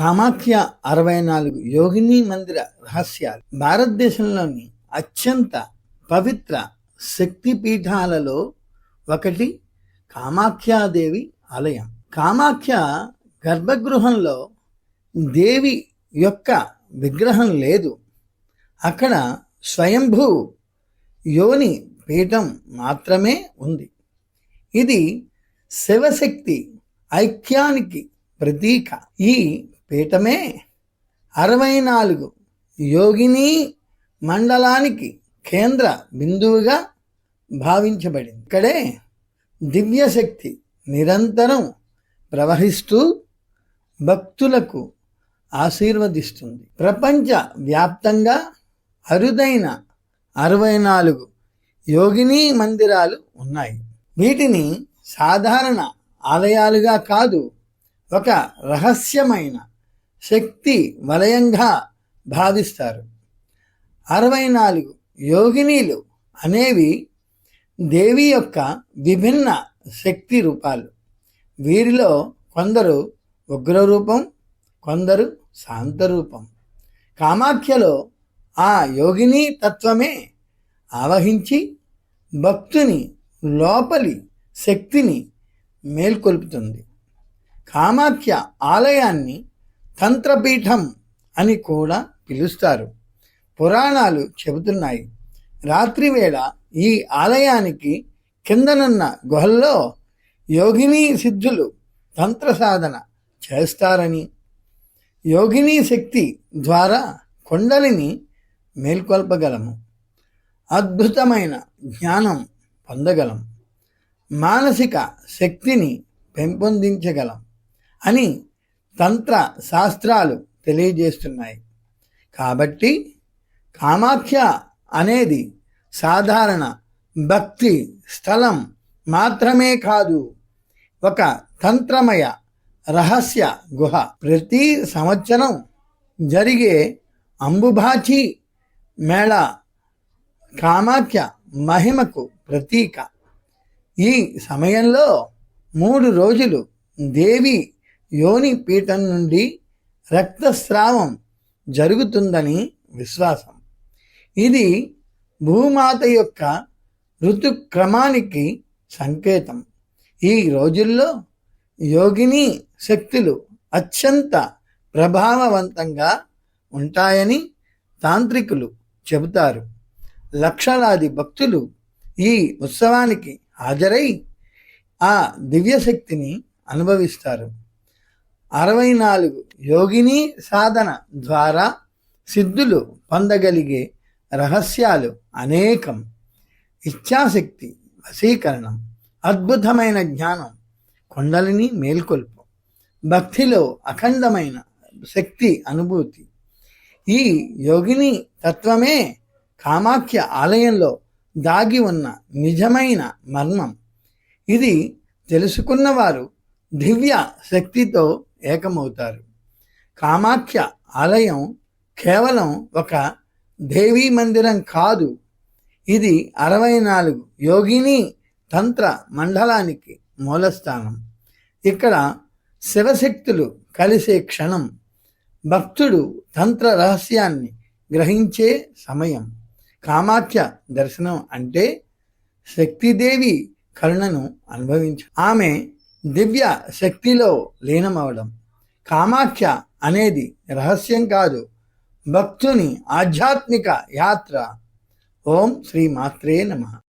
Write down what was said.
కామాఖ్య అరవై నాలుగు యోగిని మందిర రహస్యాలు. భారతదేశంలోని అత్యంత పవిత్ర శక్తి పీఠాలలో ఒకటి కామాఖ్యాదేవి ఆలయం. కామాఖ్య గర్భగృహంలో దేవి యొక్క విగ్రహం లేదు. అక్కడ స్వయంభూ యోని పీఠం మాత్రమే ఉంది. ఇది శివశక్తి ఐక్యానికి ప్రతీక. ఈ పీఠమే అరవై నాలుగు యోగిని మండలానికి కేంద్ర బిందువుగా భావించబడింది. ఇక్కడే దివ్యశక్తి నిరంతరం ప్రవహిస్తూ భక్తులకు ఆశీర్వదిస్తుంది. ప్రపంచ వ్యాప్తంగా అరుదైన అరవై నాలుగు యోగిని మందిరాలు ఉన్నాయి. వీటిని సాధారణ ఆలయాలుగా కాదు ఒక రహస్యమైన శక్తి వలయంగా భావిస్తారు. అరవై నాలుగు యోగినీలు అనేవి దేవి యొక్క విభిన్న శక్తి రూపాలు. వీరిలో కొందరు ఉగ్రరూపం కొందరు శాంతరూపం. కామాఖ్యలో ఆ యోగిని తత్వమే ఆవహించి భక్తుని లోపలి శక్తిని మేల్కొల్పుతుంది. కామాఖ్య ఆలయాన్ని తంత్రపీఠం అని కూడా పిలుస్తారు. పురాణాలు చెబుతున్నాయి. రాత్రివేళ ఈ ఆలయానికి కిందనున్న గుహల్లో యోగిని సిద్ధులు తంత్ర సాధన చేస్తారని యోగిని శక్తి ద్వారా కొండలిని మేల్కొల్పగలము. అద్భుతమైన జ్ఞానం పొందగలం. మానసిక శక్తిని పెంపొందించగలం అని తంత్ర శాస్త్రాలు తెలియజేస్తున్నాయి. కాబట్టి కామాఖ్య అనేది సాధారణ భక్తి స్థలం మాత్రమే కాదు ఒక తంత్రమయ రహస్య గుహ. ప్రతి సంవత్సరం జరిగే అంబుభాచి మేళ కామాఖ్య మహిమకు ప్రతీక. ఈ సమయంలో మూడు రోజులు దేవి యోని పీఠం నుండి రక్తస్రావం జరుగుతుందని విశ్వాసం. ఇది భూమాత యొక్క ఋతుక్రమానికి సంకేతం. ఈ రోజుల్లో యోగిని శక్తులు అత్యంత ప్రభావవంతంగా ఉంటాయని తాంత్రికులు చెబుతారు. లక్షలాది భక్తులు ఈ ఉత్సవానికి హాజరై ఆ దివ్యశక్తిని అనుభవిస్తారు. అరవై నాలుగు యోగిని సాధన ద్వారా సిద్ధులు పొందగలిగే రహస్యాలు అనేకం. ఇచ్ఛాశక్తి వశీకరణం అద్భుతమైన జ్ఞానం కొండలిని మేల్కొల్పు భక్తిలో అఖండమైన శక్తి అనుభూతి. ఈ యోగిని తత్వమే కామాఖ్య ఆలయంలో దాగి ఉన్న నిజమైన మర్మం. ఇది తెలుసుకున్నవారు దివ్య శక్తితో ఏకమవుతారు. కామాఖ్య ఆలయం కేవలం ఒక దేవీ మందిరం కాదు. ఇది అరవై నాలుగు యోగిని తంత్ర మండలానికి మూలస్థానం. ఇక్కడ శివశక్తులు కలిసే క్షణం భక్తుడు తంత్ర రహస్యాన్ని గ్రహించే సమయం. కామాఖ్య దర్శనం అంటే శక్తిదేవి కరుణను అనుభవించ ఆమె దివ్య శక్తిలో లీనమవడం. కామాఖ్య అనేది రహస్యం కాదు. భక్తుని ఆధ్యాత్మిక యాత్ర. ఓం శ్రీ మాత్రే నమ.